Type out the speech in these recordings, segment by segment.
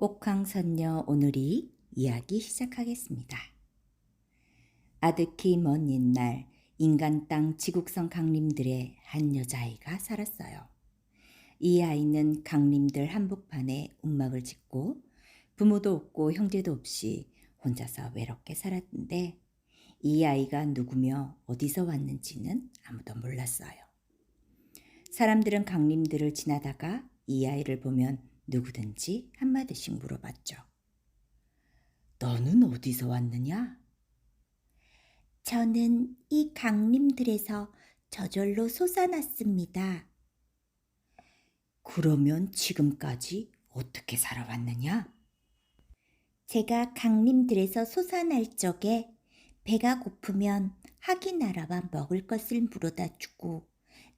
옥황선녀 오늘이 이야기 시작하겠습니다. 아득히 먼 옛날 인간 땅 지국성 강림들의 한 여자아이가 살았어요. 이 아이는 강림들 한복판에 움막을 짓고 부모도 없고 형제도 없이 혼자서 외롭게 살았는데 이 아이가 누구며 어디서 왔는지는 아무도 몰랐어요. 사람들은 강림들을 지나다가 이 아이를 보면 누구든지 한마디씩 물어봤죠. 너는 어디서 왔느냐? 저는 이 강림들에서 저절로 솟아났습니다. 그러면 지금까지 어떻게 살아왔느냐? 제가 강림들에서 솟아날 적에 배가 고프면 하기 나라와 먹을 것을 물어다 주고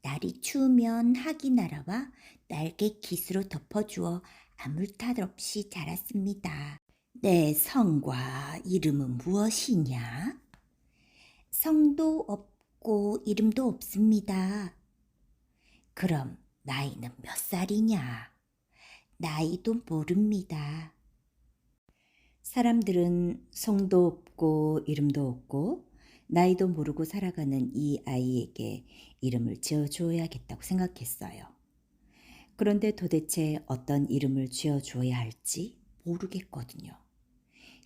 날이 추우면 하기 나라와 날개 깃으로 덮어주어 아무 탈 없이 자랐습니다. 내 성과 이름은 무엇이냐? 성도 없고 이름도 없습니다. 그럼 나이는 몇 살이냐? 나이도 모릅니다. 사람들은 성도 없고 이름도 없고 나이도 모르고 살아가는 이 아이에게 이름을 지어줘야겠다고 생각했어요. 그런데 도대체 어떤 이름을 지어줘야 할지 모르겠거든요.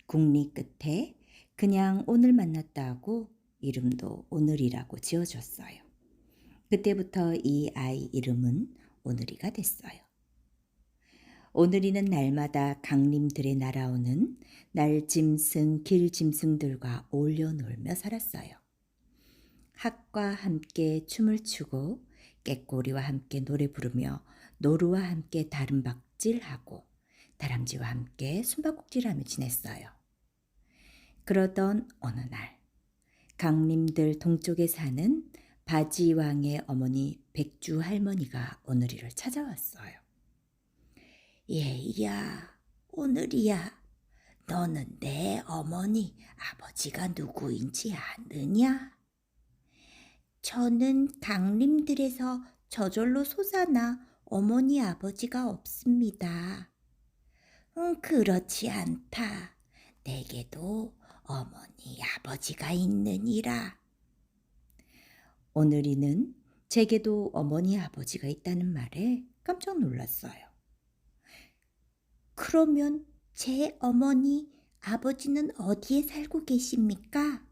국리 끝에 그냥 오늘 만났다 하고 이름도 오늘이라고 지어줬어요. 그때부터 이 아이 이름은 오늘이가 됐어요. 오늘이는 날마다 강림들에 날아오는 날짐승, 길짐승들과 어울려 놀며 살았어요. 학과 함께 춤을 추고 깨꼬리와 함께 노래 부르며 노루와 함께 다름박질하고 다람쥐와 함께 숨바꼭질하며 지냈어요. 그러던 어느 날 강림들 동쪽에 사는 바지왕의 어머니 백주 할머니가 오늘이를 찾아왔어요. 얘야, 오늘이야. 너는 내 어머니, 아버지가 누구인지 아느냐? 저는 강림들에서 저절로 솟아나 어머니, 아버지가 없습니다. 응, 그렇지 않다. 내게도 어머니, 아버지가 있느니라. 오늘이는 제게도 어머니, 아버지가 있다는 말에 깜짝 놀랐어요. 그러면 제 어머니, 아버지는 어디에 살고 계십니까?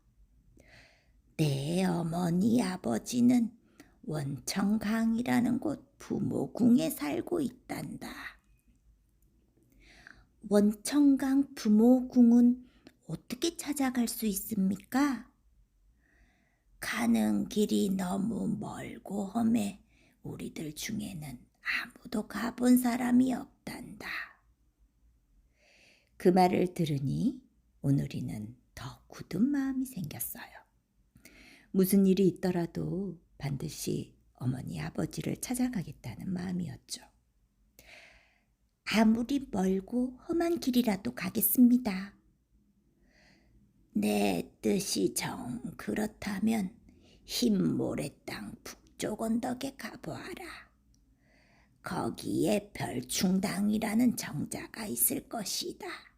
내 어머니, 아버지는 원청강이라는 곳 부모궁에 살고 있단다. 원청강 부모궁은 어떻게 찾아갈 수 있습니까? 가는 길이 너무 멀고 험해 우리들 중에는 아무도 가본 사람이 없단다. 그 말을 들으니 오늘이는 더 굳은 마음이 생겼어요. 무슨 일이 있더라도 반드시 어머니 아버지를 찾아가겠다는 마음이었죠. 아무리 멀고 험한 길이라도 가겠습니다. 내 뜻이 정 그렇다면 흰 모래 땅 북쪽 언덕에 가보아라. 거기에 별충당이라는 정자가 있을 것이다.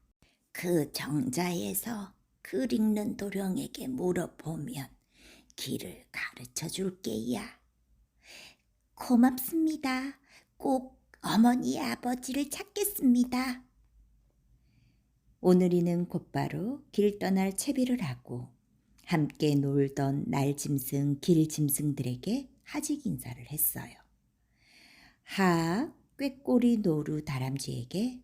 그 정자에서 글 읽는 도령에게 물어보면 길을 가르쳐 줄게야. 고맙습니다. 꼭 어머니 아버지를 찾겠습니다. 오늘이는 곧바로 길 떠날 채비를 하고 함께 놀던 날짐승, 길짐승들에게 하직 인사를 했어요. 하, 꾀꼬리 노루 다람쥐에게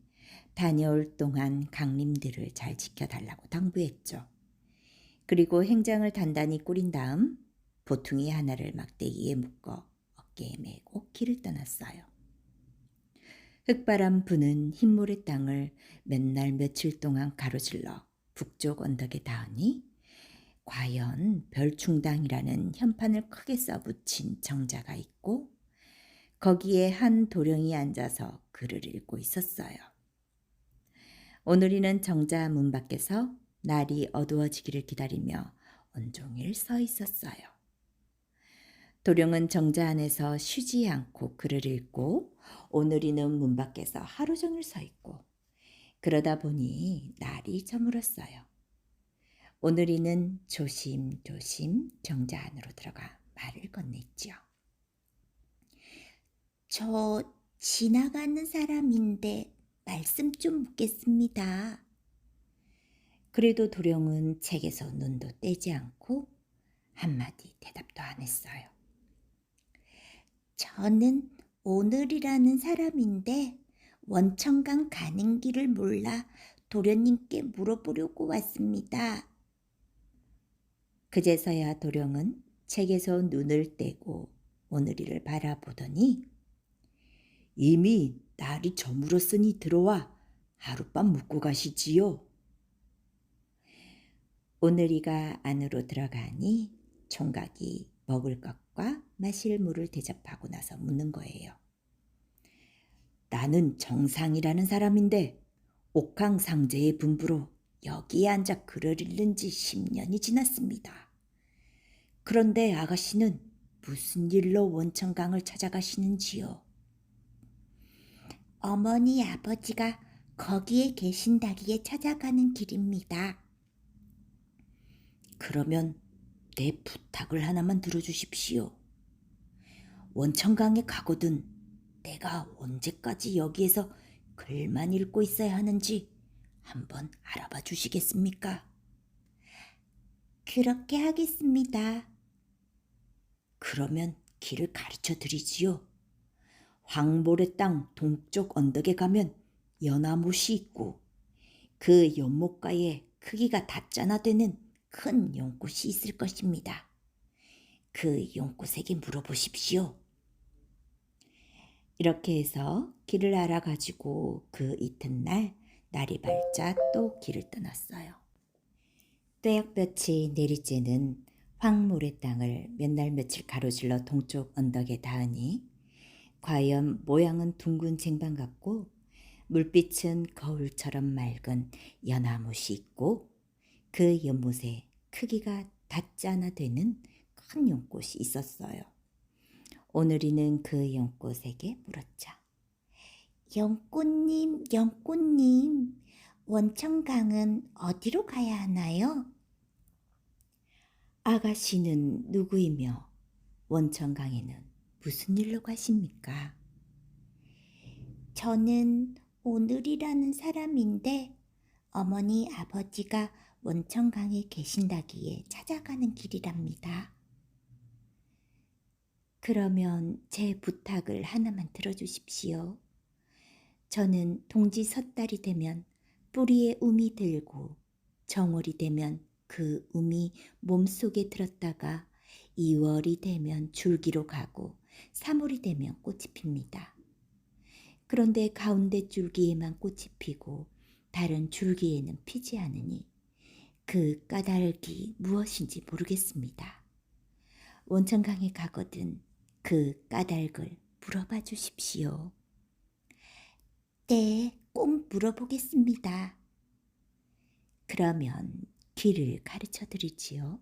다녀올 동안 강림들을 잘 지켜달라고 당부했죠. 그리고 행장을 단단히 꾸린 다음 보퉁이 하나를 막대기에 묶어 어깨에 메고 길을 떠났어요. 흙바람 부는 흰모래 땅을 몇 날 며칠 동안 가로질러 북쪽 언덕에 닿으니 과연 별충당이라는 현판을 크게 써붙인 정자가 있고 거기에 한 도령이 앉아서 글을 읽고 있었어요. 오늘이는 정자 문 밖에서 날이 어두워지기를 기다리며 온종일 서 있었어요. 도령은 정자 안에서 쉬지 않고 글을 읽고 오늘이는 문 밖에서 하루 종일 서 있고 그러다 보니 날이 저물었어요. 오늘이는 조심조심 정자 안으로 들어가 말을 건넸지요. 저 지나가는 사람인데 말씀 좀 묻겠습니다. 그래도 도령은 책에서 눈도 떼지 않고 한마디 대답도 안 했어요. 저는 오늘이라는 사람인데 원천강 가는 길을 몰라 도련님께 물어보려고 왔습니다. 그제서야 도령은 책에서 눈을 떼고 오늘이를 바라보더니 이미 날이 저물었으니 들어와 하룻밤 묵고 가시지요. 오늘이가 안으로 들어가니 총각이 먹을 것과 마실 물을 대접하고 나서 묻는 거예요. 나는 정상이라는 사람인데 옥황 상제의 분부로 여기에 앉아 글을 읽는 지 10년이 지났습니다. 그런데 아가씨는 무슨 일로 원천강을 찾아가시는지요? 어머니 아버지가 거기에 계신다기에 찾아가는 길입니다. 그러면 내 부탁을 하나만 들어주십시오. 원천강에 가거든 내가 언제까지 여기에서 글만 읽고 있어야 하는지 한번 알아봐 주시겠습니까? 그렇게 하겠습니다. 그러면 길을 가르쳐 드리지요. 황보레 땅 동쪽 언덕에 가면 연화못이 있고 그 연못가에 크기가 닷자나 되는 큰 연꽃이 있을 것입니다. 그 연꽃에게 물어보십시오. 이렇게 해서 길을 알아가지고 그 이튿날 날이 밝자 또 길을 떠났어요. 떼역볕이 내리쬐는 황모래 땅을 몇 날 며칠 가로질러 동쪽 언덕에 닿으니 과연 모양은 둥근 쟁반 같고 물빛은 거울처럼 맑은 연화못이 있고 그 연못에 크기가 않아 되는 큰 연꽃이 있었어요. 오늘이는 그 연꽃에게 물었죠. 영꽃님, 영꽃님, 원천강은 어디로 가야 하나요? 아가씨는 누구이며 원천강에는 무슨 일로 가십니까? 저는 오늘이라는 사람인데 어머니 아버지가 원천강에 계신다기에 찾아가는 길이랍니다. 그러면 제 부탁을 하나만 들어주십시오. 저는 동지 섣달이 되면 뿌리에 um이 들고 정월이 되면 그 um이 몸속에 들었다가 2월이 되면 줄기로 가고 3월이 되면 꽃이 핍니다. 그런데 가운데 줄기에만 꽃이 피고 다른 줄기에는 피지 않으니 그 까닭이 무엇인지 모르겠습니다. 원천강에 가거든 그 까닭을 물어봐 주십시오. 네, 꼭 물어보겠습니다. 그러면 길을 가르쳐 드리지요.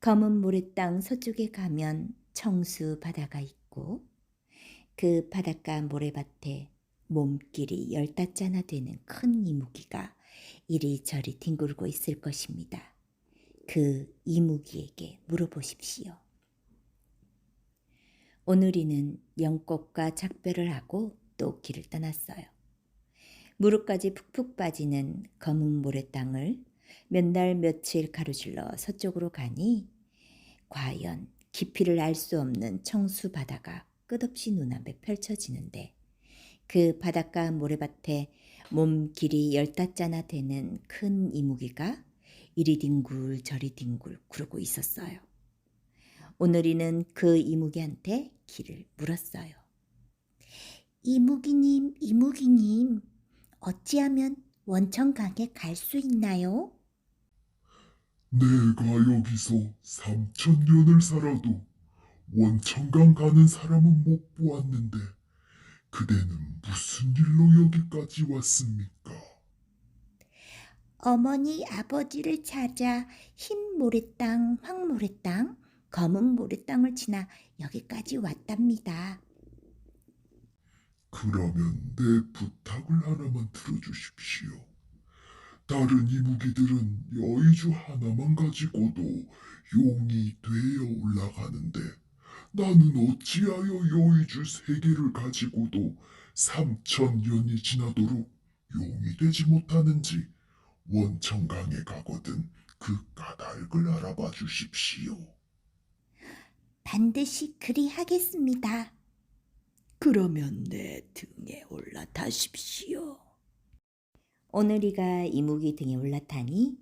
검은 모래땅 서쪽에 가면 청수 바다가 있고 그 바닷가 모래밭에 몸길이 열다 짜나 되는 큰 이무기가 이리저리 뒹굴고 있을 것입니다. 그 이무기에게 물어보십시오. 오늘이는 영꽃과 작별을 하고 또 길을 떠났어요. 무릎까지 푹푹 빠지는 검은 모래 땅을 몇 날 며칠 가로질러 서쪽으로 가니 과연 깊이를 알 수 없는 청수 바다가 끝없이 눈앞에 펼쳐지는데 그 바닷가 모래밭에 몸 길이 열다짜나 되는 큰 이무기가 이리 뒹굴 저리 뒹굴 구르고 있었어요. 오늘이는 그 이무기한테 길을 물었어요. 이무기님, 이무기님, 어찌하면 원천강에 갈 수 있나요? 내가 여기서 3천 년을 살아도 원천강 가는 사람은 못 보았는데 그대는 무슨 일로 여기까지 왔습니까? 어머니 아버지를 찾아 흰 모래땅, 황 모래땅, 검은 모래땅을 지나 여기까지 왔답니다. 그러면 내 부탁을 하나만 들어주십시오. 다른 이무기들은 여의주 하나만 가지고도 용이 되어 올라가는데 나는 어찌하여 여의주 세 개를 가지고도 삼천 년이 지나도록 용이 되지 못하는지 원천강에 가거든 그 까닭을 알아봐 주십시오. 반드시 그리하겠습니다. 그러면 내 등에 올라타십시오. 오늘이가 이무기 등에 올라타니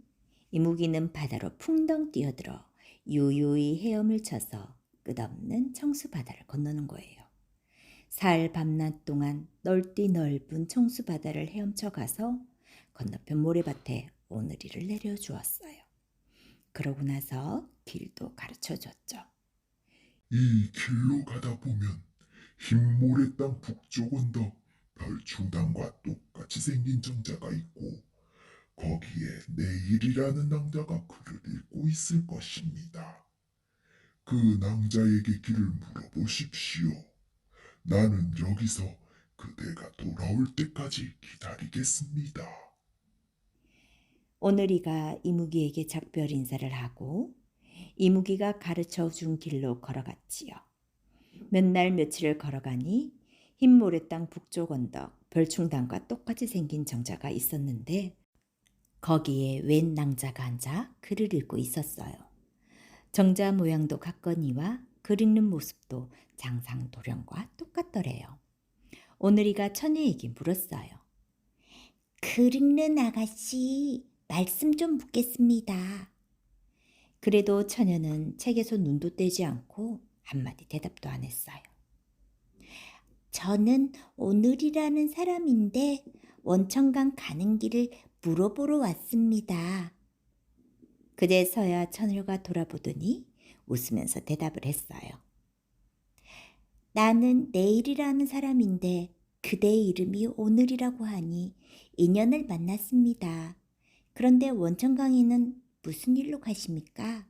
이무기는 바다로 풍덩 뛰어들어 유유히 헤엄을 쳐서 끝없는 청수 바다를 건너는 거예요. 사흘 밤낮 동안 넓디 넓은 청수 바다를 헤엄쳐 가서 건너편 모래밭에 오늘이를 내려주었어요. 그러고 나서 길도 가르쳐 줬죠. 이 길로 가다 보면 흰 모래 땅 북쪽 언덕 별충당과 똑같이 생긴 정자가 있고 거기에 내일이라는 낭자가 글을 읽고 있을 것입니다. 그 낭자에게 길을 물어보십시오. 나는 여기서 그대가 돌아올 때까지 기다리겠습니다. 오늘이가 이무기에게 작별 인사를 하고 이무기가 가르쳐 준 길로 걸어갔지요. 몇 날 며칠을 걸어가니 흰 모래땅 북쪽 언덕 별충당과 똑같이 생긴 정자가 있었는데 거기에 웬 낭자가 앉아 글을 읽고 있었어요. 정자 모양도 같거니와 글 읽는 모습도 장상 도령과 똑같더래요. 오늘이가 처녀에게 물었어요. 글 읽는 아가씨, 말씀 좀 묻겠습니다. 그래도 처녀는 책에서 눈도 떼지 않고 한마디 대답도 안 했어요. 저는 오늘이라는 사람인데 원천강 가는 길을 물어보러 왔습니다. 그제서야 처녀가 돌아보더니 웃으면서 대답을 했어요. 나는 내일이라는 사람인데 그대의 이름이 오늘이라고 하니 인연을 만났습니다. 그런데 원천강에는 무슨 일로 가십니까?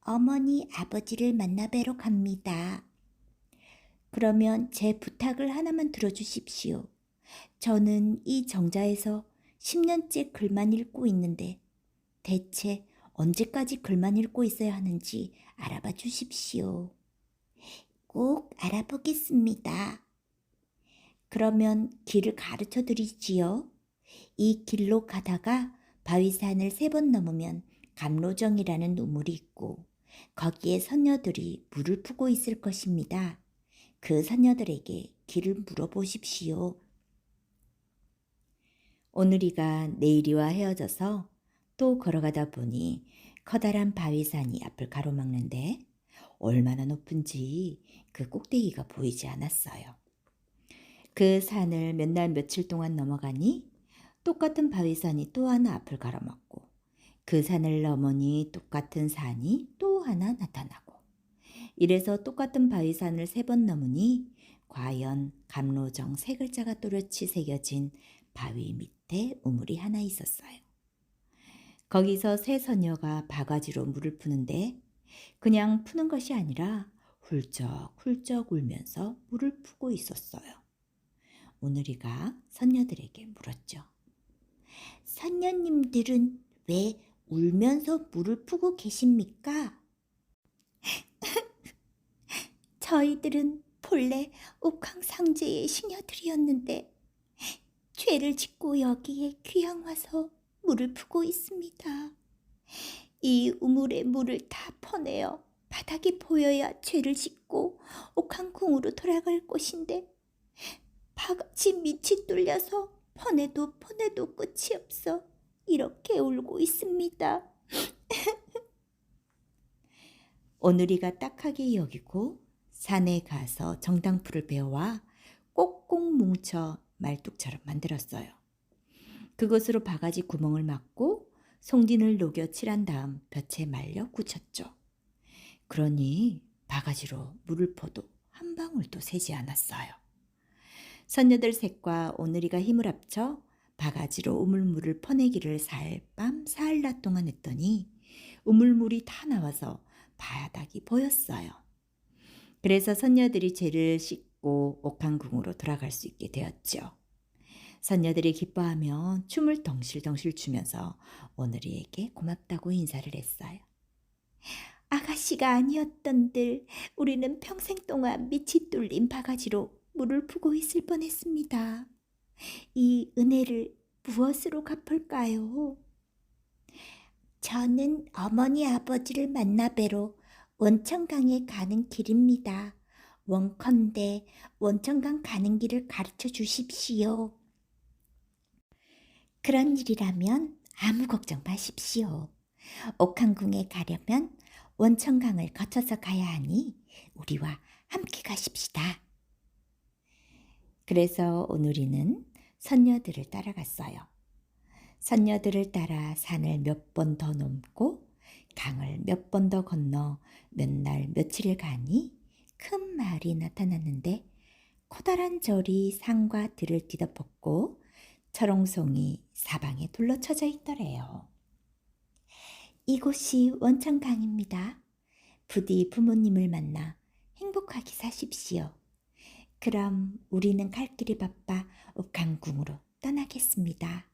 어머니, 아버지를 만나 뵈러 갑니다. 그러면 제 부탁을 하나만 들어주십시오. 저는 이 정자에서 10년째 글만 읽고 있는데 대체 언제까지 글만 읽고 있어야 하는지 알아봐 주십시오. 꼭 알아보겠습니다. 그러면 길을 가르쳐 드리지요. 이 길로 가다가 바위산을 세 번 넘으면 감로정이라는 우물이 있고 거기에 선녀들이 물을 푸고 있을 것입니다. 그 선녀들에게 길을 물어보십시오. 오늘이가 내일이와 헤어져서 또 걸어가다 보니 커다란 바위산이 앞을 가로막는데 얼마나 높은지 그 꼭대기가 보이지 않았어요. 그 산을 몇 날 며칠 동안 넘어가니 똑같은 바위산이 또 하나 앞을 가로막고 그 산을 넘으니 똑같은 산이 또 하나 나타나고 이래서 똑같은 바위산을 세 번 넘으니 과연 감로정 세 글자가 또렷이 새겨진 바위 밑에 우물이 하나 있었어요. 거기서 새 서녀가 바가지로 물을 푸는데 그냥 푸는 것이 아니라 훌쩍훌쩍 울면서 물을 푸고 있었어요. 오늘이가 선녀들에게 물었죠. 선녀님들은 왜 울면서 물을 푸고 계십니까? 저희들은 본래 옥황상제의 시녀들이었는데 죄를 짓고 여기에 귀양 와서 물을 푸고 있습니다. 이 우물의 물을 다 퍼내어 바닥이 보여야 죄를 짓고 옥황궁으로 돌아갈 곳인데 바가지 밑이 뚫려서 퍼내도 퍼내도 끝이 없어 이렇게 울고 있습니다. 오늘이가 딱하게 여기고 산에 가서 정당풀을 베어와 꼭꼭 뭉쳐 말뚝처럼 만들었어요. 그것으로 바가지 구멍을 막고 송진을 녹여 칠한 다음 볕에 말려 굳혔죠. 그러니 바가지로 물을 퍼도 한 방울도 새지 않았어요. 선녀들 셋과 오늘이가 힘을 합쳐 바가지로 우물물을 퍼내기를 사흘 밤 사흘 낮 동안 했더니 우물물이 다 나와서 바닥이 보였어요. 그래서 선녀들이 죄를 씻고 짓고 옥황궁으로 돌아갈 수 있게 되었죠. 선녀들이 기뻐하며 춤을 덩실덩실 추면서 오늘이에게 고맙다고 인사를 했어요. 아가씨가 아니었던들 우리는 평생 동안 밑이 뚫린 바가지로 물을 푸고 있을 뻔했습니다. 이 은혜를 무엇으로 갚을까요? 저는 어머니 아버지를 만나 뵈러 원천강에 가는 길입니다. 원컨대 원천강 가는 길을 가르쳐 주십시오. 그런 일이라면 아무 걱정 마십시오. 옥황궁에 가려면 원천강을 거쳐서 가야 하니 우리와 함께 가십시다. 그래서 오늘이는 선녀들을 따라갔어요. 선녀들을 따라 산을 몇 번 더 넘고 강을 몇 번 더 건너 몇 날 며칠을 가니 큰 마을이 나타났는데 커다란 절이 산과 들을 뒤덮었고 철옹송이 사방에 둘러쳐져 있더래요. 이곳이 원천강입니다. 부디 부모님을 만나 행복하게 사십시오. 그럼 우리는 갈 길이 바빠 옥강궁으로 떠나겠습니다.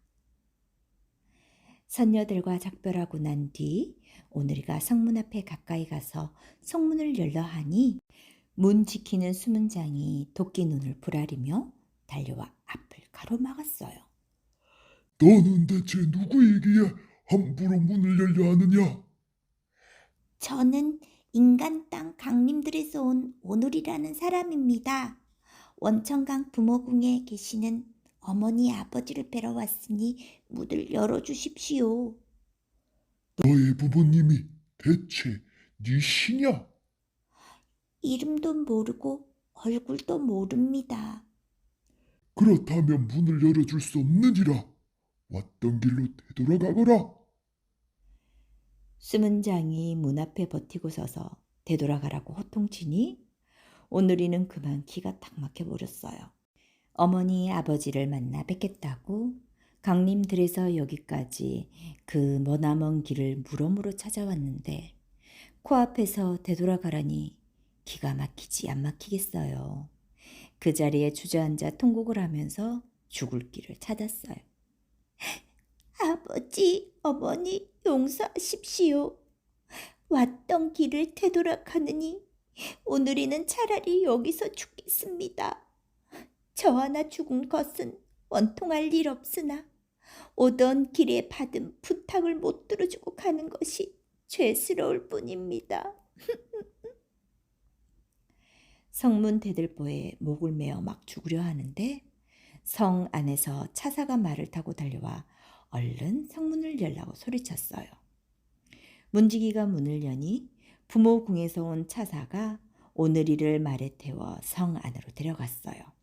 선녀들과 작별하고 난 뒤 오늘이가 성문 앞에 가까이 가서 성문을 열려 하니 문 지키는 수문장이 도끼 눈을 부라리며 달려와 앞을 가로막았어요. 너는 대체 누구이기에 함부로 문을 열려 하느냐? 저는 인간 땅 강림들에서 온 오늘이라는 사람입니다. 원천강 부모궁에 계시는 어머니 아버지를 뵈러 왔으니 문을 열어주십시오. 너의 부모님이 대체 네 시냐? 이름도 모르고 얼굴도 모릅니다. 그렇다면 문을 열어줄 수 없느니라. 왔던 길로 되돌아가거라. 수문장이 문 앞에 버티고 서서 되돌아가라고 호통치니 오늘이는 그만 기가 탁 막혀버렸어요. 어머니 아버지를 만나 뵙겠다고 강림들에서 여기까지 그 머나먼 길을 물어물어 찾아왔는데 코앞에서 되돌아가라니 기가 막히지 안 막히겠어요. 그 자리에 주저앉아 통곡을 하면서 죽을 길을 찾았어요. 아버지, 어머니, 용서하십시오. 왔던 길을 되돌아가느니 오늘이는 차라리 여기서 죽겠습니다. 저 하나 죽은 것은 원통할 일 없으나 오던 길에 받은 부탁을 못 들어주고 가는 것이 죄스러울 뿐입니다. 성문 대들보에 목을 메어 막 죽으려 하는데 성 안에서 차사가 말을 타고 달려와 얼른 성문을 열라고 소리쳤어요. 문지기가 문을 여니 부모 궁에서 온 차사가 오늘 이를 말에 태워 성 안으로 데려갔어요.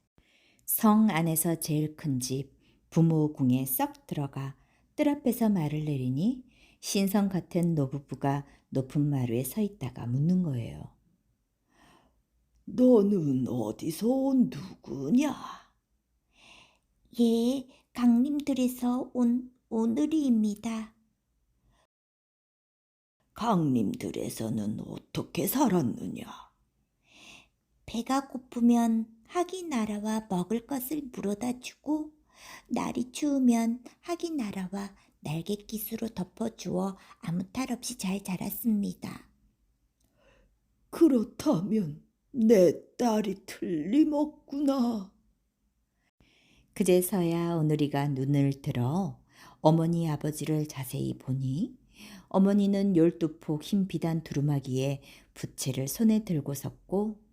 성 안에서 제일 큰 집 부모 궁에 썩 들어가 뜰 앞에서 말을 내리니 신성 같은 노부부가 높은 마루에 서 있다가 묻는 거예요. 너는 어디서 온 누구냐? 예, 강림들에서 온 오늘이입니다. 강림들에서는 어떻게 살았느냐? 배가 고프면 학이 날아와 먹을 것을 물어다 주고 날이 추우면 학이 날아와 날갯깃으로 덮어주어 아무 탈 없이 잘 자랐습니다. 그렇다면 내 딸이 틀림없구나. 그제서야 오늘이가 눈을 들어 어머니 아버지를 자세히 보니 어머니는 열두 폭 흰 비단 두루마기에 부채를 손에 들고 섰고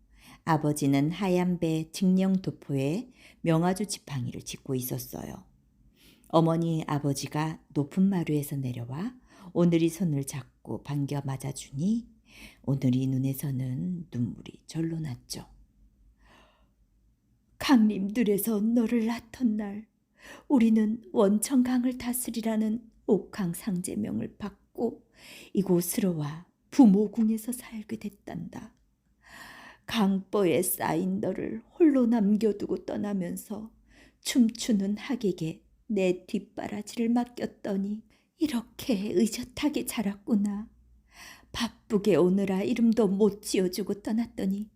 아버지는 하얀 배 직령 도포에 명아주 지팡이를 짚고 있었어요. 어머니 아버지가 높은 마루에서 내려와 오늘이 손을 잡고 반겨 맞아주니 오늘이 눈에서는 눈물이 절로 났죠. 강림들에서 너를 낳던 날 우리는 원천강을 다스리라는 옥강 상제명을 받고 이곳으로 와 부모궁에서 살게 됐단다. 강보에 쌓인 너를 홀로 남겨두고 떠나면서 춤추는 학에게 내 뒷바라지를 맡겼더니 이렇게 의젓하게 자랐구나. 바쁘게 오느라 이름도 못 지어주고 떠났더니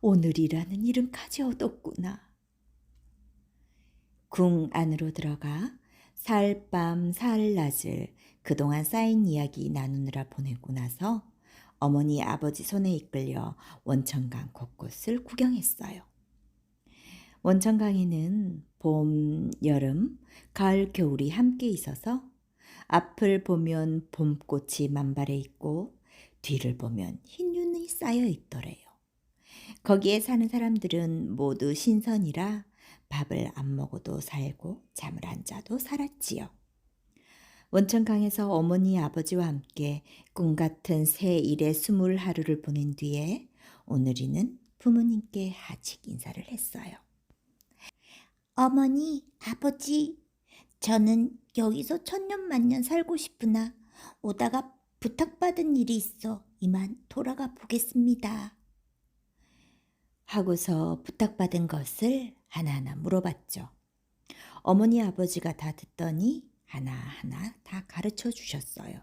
오늘이라는 이름까지 얻었구나. 궁 안으로 들어가 사흘밤 사흘낮을 그동안 쌓인 이야기 나누느라 보내고 나서 어머니 아버지 손에 이끌려 원천강 곳곳을 구경했어요. 원천강에는 봄, 여름, 가을, 겨울이 함께 있어서 앞을 보면 봄꽃이 만발해 있고 뒤를 보면 흰 윤이 쌓여 있더래요. 거기에 사는 사람들은 모두 신선이라 밥을 안 먹어도 살고 잠을 안 자도 살았지요. 원천강에서 어머니 아버지와 함께 꿈 같은 새 일의 스물 하루를 보낸 뒤에 오늘이는 부모님께 하직 인사를 했어요. 어머니, 아버지, 저는 여기서 천년만년 살고 싶으나 오다가 부탁받은 일이 있어 이만 돌아가 보겠습니다. 하고서 부탁받은 것을 하나하나 물어봤죠. 어머니 아버지가 다 듣더니 하나하나 다 가르쳐 주셨어요.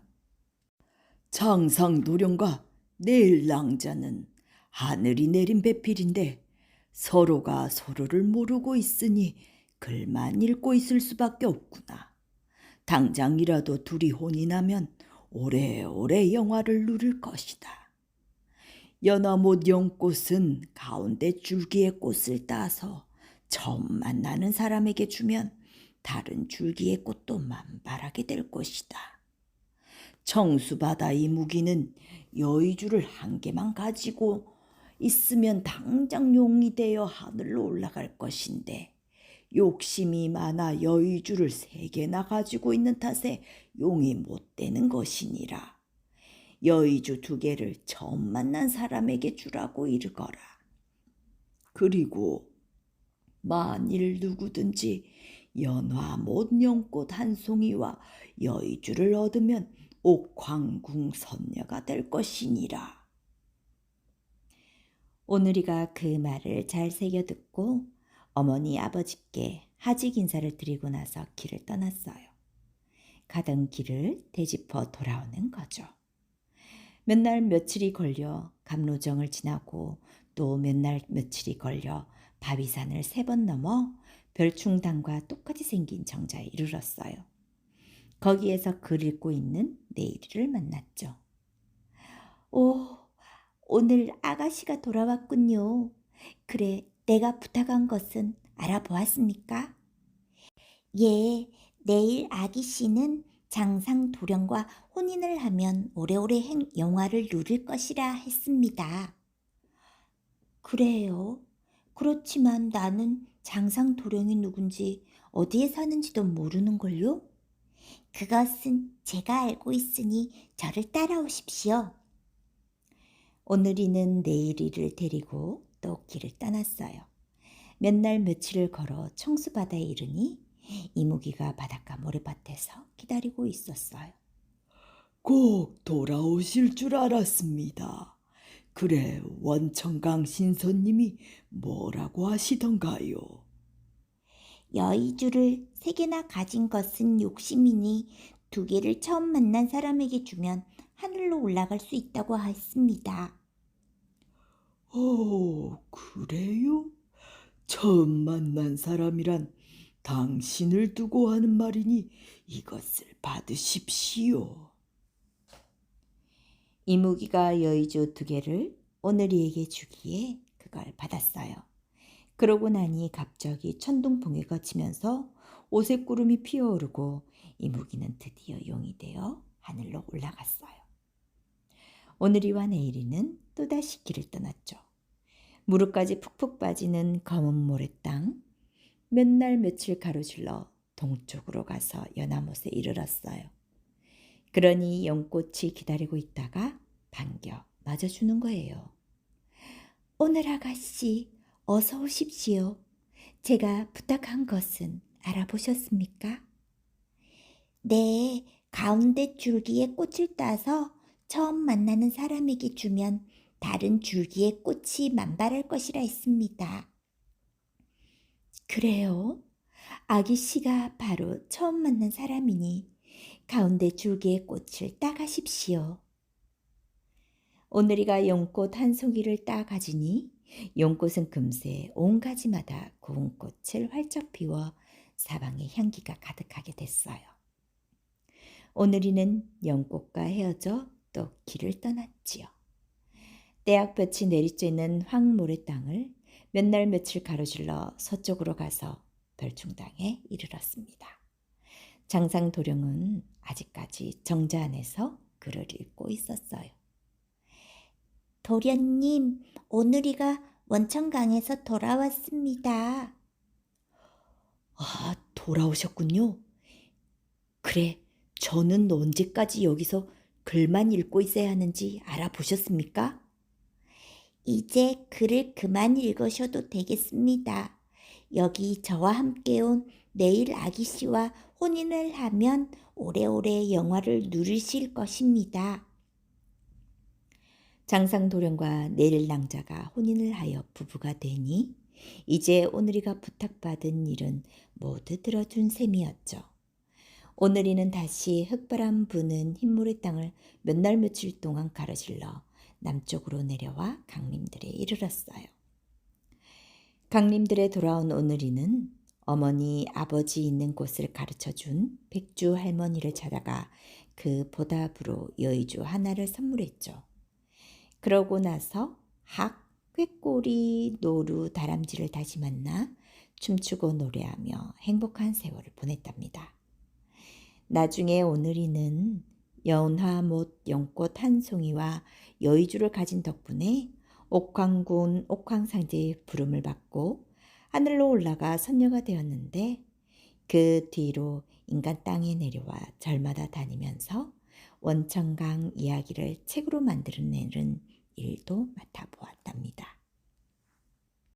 장상 노령과 내일 낭자는 하늘이 내린 배필인데 서로가 서로를 모르고 있으니 글만 읽고 있을 수밖에 없구나. 당장이라도 둘이 혼이 나면 오래오래 영화를 누릴 것이다. 연화못 연꽃은 가운데 줄기에 꽃을 따서 처음 만나는 사람에게 주면 다른 줄기의 꽃도 만발하게 될 것이다. 청수바다 이 무기는 여의주를 한 개만 가지고 있으면 당장 용이 되어 하늘로 올라갈 것인데 욕심이 많아 여의주를 세 개나 가지고 있는 탓에 용이 못 되는 것이니라. 여의주 두 개를 처음 만난 사람에게 주라고 이르거라. 그리고 만일 누구든지 연화 못 연꽃 한 송이와 여의주를 얻으면 옥황궁 선녀가 될 것이니라. 오늘이가 그 말을 잘 새겨 듣고 어머니 아버지께 하직 인사를 드리고 나서 길을 떠났어요. 가던 길을 되짚어 돌아오는 거죠. 몇 날 며칠이 걸려 감로정을 지나고 또 몇 날 며칠이 걸려 바위산을 세 번 넘어 별충당과 똑같이 생긴 정자에 이르렀어요. 거기에서 글 읽고 있는 내일이를 만났죠. 오, 오늘 아가씨가 돌아왔군요. 그래, 내가 부탁한 것은 알아보았습니까? 예, 내일 아기 씨는 장상 도령과 혼인을 하면 오래오래 행 영화를 누릴 것이라 했습니다. 그래요. 그렇지만 나는 장상 도령이 누군지 어디에 사는지도 모르는 걸요? 그것은 제가 알고 있으니 저를 따라오십시오. 오늘이는 내일이를 데리고 또 길을 떠났어요. 몇 날 며칠을 걸어 청수바다에 이르니 이무기가 바닷가 모래밭에서 기다리고 있었어요. 꼭 돌아오실 줄 알았습니다. 그래 원천강 신선님이 뭐라고 하시던가요? 여의주를 세 개나 가진 것은 욕심이니 두 개를 처음 만난 사람에게 주면 하늘로 올라갈 수 있다고 했습니다. 어, 그래요? 처음 만난 사람이란 당신을 두고 하는 말이니 이것을 받으십시오. 이무기가 여의주 두 개를 오늘이에게 주기에 그걸 받았어요. 그러고 나니 갑자기 천둥풍이가 치면서 오색 구름이 피어오르고 이무기는 드디어 용이 되어 하늘로 올라갔어요. 오늘이와 내일이는 또다시 길을 떠났죠. 무릎까지 푹푹 빠지는 검은 모래 땅, 몇 날 며칠 가로질러 동쪽으로 가서 연화못에 이르렀어요. 그러니 연꽃이 기다리고 있다가 반겨 맞아주는 거예요. 오늘 아가씨, 어서 오십시오. 제가 부탁한 것은 알아보셨습니까? 네, 가운데 줄기에 꽃을 따서 처음 만나는 사람에게 주면 다른 줄기에 꽃이 만발할 것이라 했습니다. 그래요? 아기 씨가 바로 처음 만난 사람이니 가운데 줄기에 꽃을 따가십시오. 오늘이가 용꽃 한 송이를 따 가지니 용꽃은 금세 온 가지마다 고운 꽃을 활짝 피워 사방에 향기가 가득하게 됐어요. 오늘이는 영꽃과 헤어져 또 길을 떠났지요. 떼약볕이 내리쬐는 황모래 땅을 몇 날 며칠 가로질러 서쪽으로 가서 별충당에 이르렀습니다. 장상 도령은 아직까지 정자 안에서 글을 읽고 있었어요. 도련님, 오늘이가 원천강에서 돌아왔습니다. 아, 돌아오셨군요. 그래, 저는 언제까지 여기서 글만 읽고 있어야 하는지 알아보셨습니까? 이제 글을 그만 읽으셔도 되겠습니다. 여기 저와 함께 온 내일 아기 씨와 혼인을 하면 오래오래 영화를 누리실 것입니다. 장상도령과 내릴낭자가 혼인을 하여 부부가 되니 이제 오늘이가 부탁받은 일은 모두 들어준 셈이었죠. 오늘이는 다시 흙바람 부는 흰모래 땅을 몇 날 며칠 동안 가로질러 남쪽으로 내려와 강림들에 이르렀어요. 강림들에 돌아온 오늘이는 어머니 아버지 있는 곳을 가르쳐 준 백주 할머니를 찾아가 그 보답으로 여의주 하나를 선물했죠. 그러고 나서 학, 꾀꼬리, 노루, 다람쥐를 다시 만나 춤추고 노래하며 행복한 세월을 보냈답니다. 나중에 오늘이는 연화못 연꽃 한 송이와 여의주를 가진 덕분에 옥황군 옥황상제의 부름을 받고 하늘로 올라가 선녀가 되었는데 그 뒤로 인간 땅에 내려와 절마다 다니면서 원천강 이야기를 책으로 만들어내는 일도 맡아보았답니다.